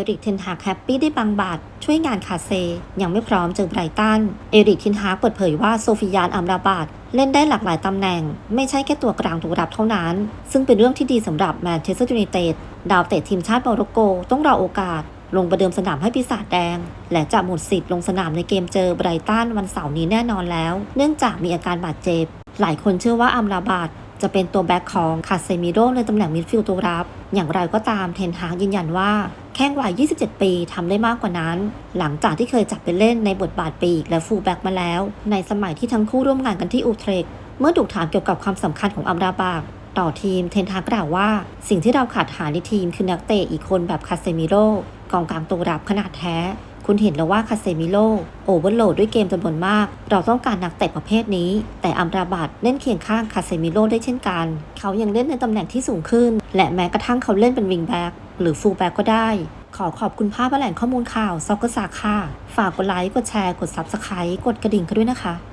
เอริกเทนฮากแฮปปี้ได้บางบาท ช่วยงานคาเซ ยังไม่พร้อมเจอไบรตัน เอริกเทนฮากเปิดเผยว่าโซฟิยานอัมราบาดเล่นได้หลากหลายตำแหน่ง ไม่ใช่แค่ตัวกลางตัวรับเท่านั้น ซึ่งเป็นเรื่องที่ดีสำหรับแมนเชสเตอร์ยูไนเต็ดดาวเตะทีมชาติโมร็อกโก ต้องรอโอกาส ลงประเดิมสนามให้ปีศาจแดง และจะหมดสิทธิ์ลงสนามในเกมเจอไบรตันวันเสาร์นี้แน่นอนแล้ว เนื่องจากมีอาการบาดเจ็บหลายคนเชื่อว่าอัมราบาด จะเป็นตัวแบ็คของคาเซมิโร่ในตำแหน่งมิดฟิลด์ตัวรับ อย่างไรก็ตามเทนฮากยืนยันว่าแข้งวัย 27 ปีทำได้มากกว่านั้น หลังจากที่เคยจับไปเล่นในบทบาทปีกและฟูลแบ็กมาแล้ว ในสมัยที่ทั้งคู่ร่วมงานกันที่อูเทรกเมื่อถูกถามเกี่ยวกับความสำคัญของอัมราบากต่อทีมเทนฮากกล่าวว่า สิ่งที่เราขาดหายในทีมคือนักเตะอีกคนแบบคาเซมิโร่กองกลางตัวรับขนาดแท้ คุณเห็นแล้วว่าคาเซมิโลโอเวอร์โหลดด้วยเกมจำนวนมาก เราต้องการนักเตะประเภทนี้ แต่อัมราบัตเล่นเคียงข้างคาเซมิโลได้เช่นกัน เขายังเล่นในตำแหน่งที่สูงขึ้น และแม้กระทั่งเขาเล่นเป็นวิงแบ็กหรือฟูลแบ็กก็ได้ ขอขอบคุณภาพแหล่งข้อมูลข่าวซอกเกอร์ซาค่ะ ฝากกดไลค์ กดแชร์ กด Subscribe กดกระดิ่งกันด้วยนะคะ